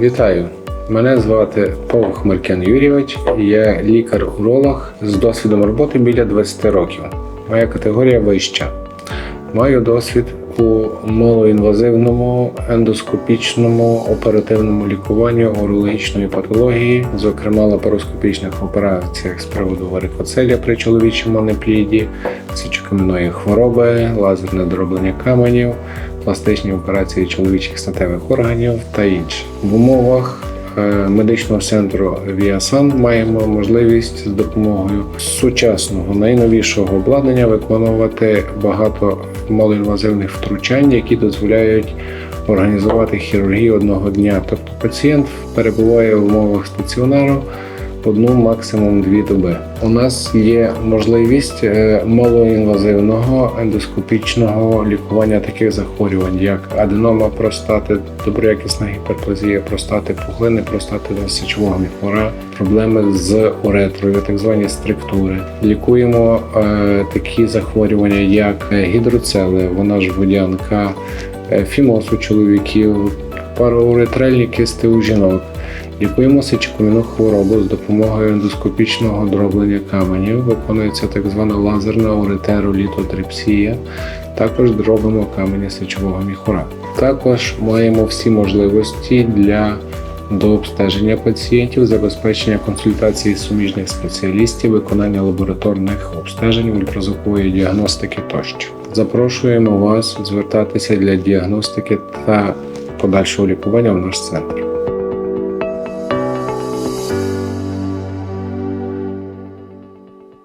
Вітаю! Мене звати Павло Хмелькен Юрійович, я лікар-уролог з досвідом роботи біля 20 років. Моя категорія вища. Маю досвід у малоінвазивному ендоскопічному оперативному лікуванні урологічної патології, зокрема лапароскопічних операціях з приводу варикоцелія при чоловічому непліді, сечокам'яної хвороби, лазерне дроблення каменів, пластичні операції чоловічих статевих органів та інше. В умовах е, медичного центру Віасан маємо можливість з допомогою сучасного найновішого обладнання виконувати багато малоінвазивних втручань, які дозволяють організувати хірургію одного дня. Тобто пацієнт перебуває в умовах стаціонару одну, максимум дві доби. У нас є можливість е, малоінвазивного ендоскопічного лікування таких захворювань, як аденома простати, доброякісна гіперплазія простати, пухлини простати сечового міхора, проблеми з уретрою, так звані стриктури. Лікуємо е, такі захворювання, як гідроцели, вона ж водянка, е, фімоз у чоловіків, парауретральні кисти у жінок. Лікуємо сечокам'яну хворобу з допомогою ендоскопічного дроблення каменів. Виконується так звана лазерна уретеролітотрипсія. Також дробимо камені сечового міхура. Також маємо всі можливості для дообстеження пацієнтів, забезпечення консультації суміжних спеціалістів, виконання лабораторних обстежень, ультразвукової діагностики тощо. Запрошуємо вас звертатися для діагностики та подальшого лікування в наш центр.